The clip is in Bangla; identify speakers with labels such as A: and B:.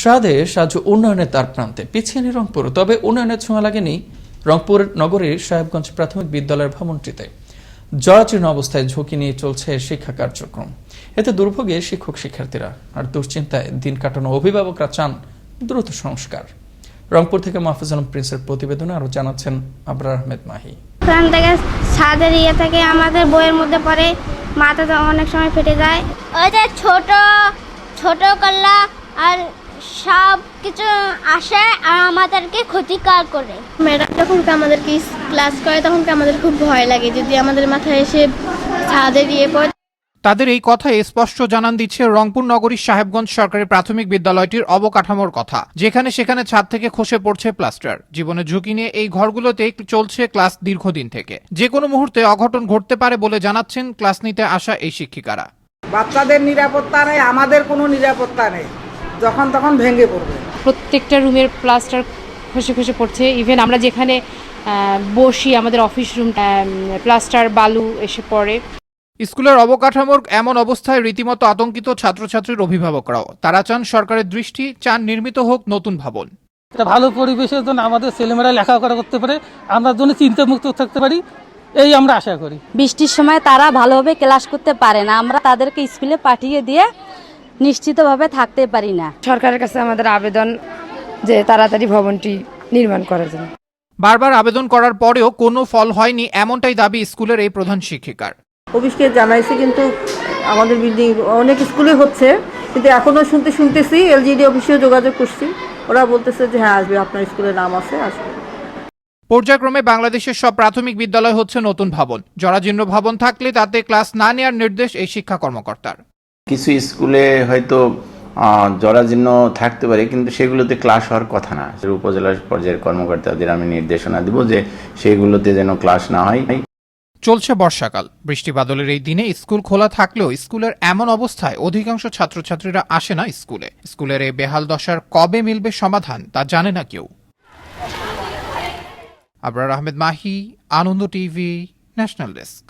A: সাদে সাহায্য উন্নয়নের তার প্রান্তে। পিছিয়ে নেই রংপুর তবে উন্নয়নের ছোঁয়া লাগেনি রংপুর নগরীর সাহেবগঞ্জ প্রাথমিক বিদ্যালয়ের ভবনটিতে। জরাচীর্ণ অবস্থায় ঝুঁকি নিয়ে চলছে শিক্ষা কার্যক্রম। এতে দুর্ভোগে শিক্ষক শিক্ষার্থীরা আর দুশ্চিন্তায় দিন কাটানো অভিভাবকরা চান দ্রুত সংস্কার। রংপুর থেকে মাহফুজ আলম প্রিন্সের প্রতিবেদনে আরও জানাচ্ছেন আবরার আহমেদ মাহি।
B: ওখান থেকে ছাদের ইয়ে থেকে আমাদের বইয়ের মধ্যে পড়ে মাথাতে অনেক সময় ফেটে যায়। ওই যে ছোট ছোট কল্লা আর সব কিছু আসে আর আমাদেরকে ক্ষতিকার করে।
C: ম্যাডাম যখন আমাদেরকে ক্লাস করে তখন আমাদের খুব ভয় লাগে? যদি আমাদের মাথায় এসে ছাদে দিয়ে পড়ে
D: তাদের এই কথায় স্পষ্ট জানান দিচ্ছে রংপুর নগরীর সাহেবগঞ্জ সরকারি প্রাথমিক বিদ্যালয়টির অবকাঠামোর কথা। যেখানে সেখানে ছাদ থেকে খসে পড়ছে প্লাস্টার। জীবনের ঝুঁকি নিয়ে এই ঘরগুলোতেই চলছে ক্লাস দীর্ঘদিন থেকে। যে কোনো মুহূর্তে অঘটন ঘটতে পারে বলে জানাচ্ছেন ক্লাস নিতে আসা এই শিক্ষিকারা।
E: বাচ্চাদের নিরাপত্তা নেই আমাদের কোনো নিরাপত্তা নেই। যখন তখন ভেঙে পড়বে।
F: প্রত্যেকটা রুমের প্লাস্টার খসে খসে পড়ছে। ইভেন আমরা যেখানে বসি আমাদের অফিস রুম প্লাস্টার বালু এসে পড়ে।
D: স্কুলের অবকাঠামোর এমন অবস্থায় রীতিমতো আতঙ্কিত ছাত্রছাত্রীর অভিভাবকরাও। তারা চান সরকারের দৃষ্টি চান নির্মিত হোক নতুন ভবন।
G: একটা ভালো পরিবেশের জন্য আমাদের ছেলেমেয়েরা লেখাপড়া করতে পারে। আমরা জন্য চিন্তামুক্ত থাকতে পারি। এই আমরা আশা করি।
H: বৃষ্টির সময় তারা ভালোভাবে ক্লাস করতে পারে না। আমরা তাদেরকে স্কুলে পাঠিয়ে দিয়ে নিশ্চিতভাবে থাকতে পারি না।
I: সরকারের কাছে আমাদের আবেদন যে তাড়াতাড়ি ভবনটি নির্মাণ করার জন্য।
D: বারবার আবেদন করার পরেও কোনো ফল হয়নি এমনটাই দাবি স্কুলের এই প্রধান শিক্ষিকার।
J: অফিসকে জানাইছি কিন্তু আমাদের বিল্ডিং অনেক স্কুলে হচ্ছে কিন্তু এখনও শুনতে শুনতেছি এলজিডি অফিসেও যোগাযোগ করছি। ওরা বলতেছে যে হ্যাঁ আসবে আপনার স্কুলের নাম আছে আসবে।
D: পর্যায়ক্রমে বাংলাদেশের সব প্রাথমিক বিদ্যালয় হচ্ছে নতুন ভবন। জরাজীর্ণ ভবন থাকলে তাতে ক্লাস না নেওয়ার নির্দেশ এই শিক্ষা কর্মকর্তার।
K: কিছু স্কুলে হয়তো জরাজীর্ণ থাকতে পারে, কিন্তু সেগুলোতে ক্লাস হওয়ার কথা না। উপজেলা পর্যায়ের কর্মকর্তাদের আমি নির্দেশনা দিব যে সেগুলোতে যেন ক্লাস না হয়।
D: চলছে বর্ষাকাল। বৃষ্টি বাদলের এই দিনে স্কুল খোলা থাকলেও স্কুলের এমন অবস্থায় অধিকাংশ ছাত্রছাত্রীরা আসে না স্কুলে। স্কুলের এই বেহাল দশার কবে মিলবে সমাধান, তা জানে না কেউ। Abrar Ahmed Mahi, Ananda TV, national desk.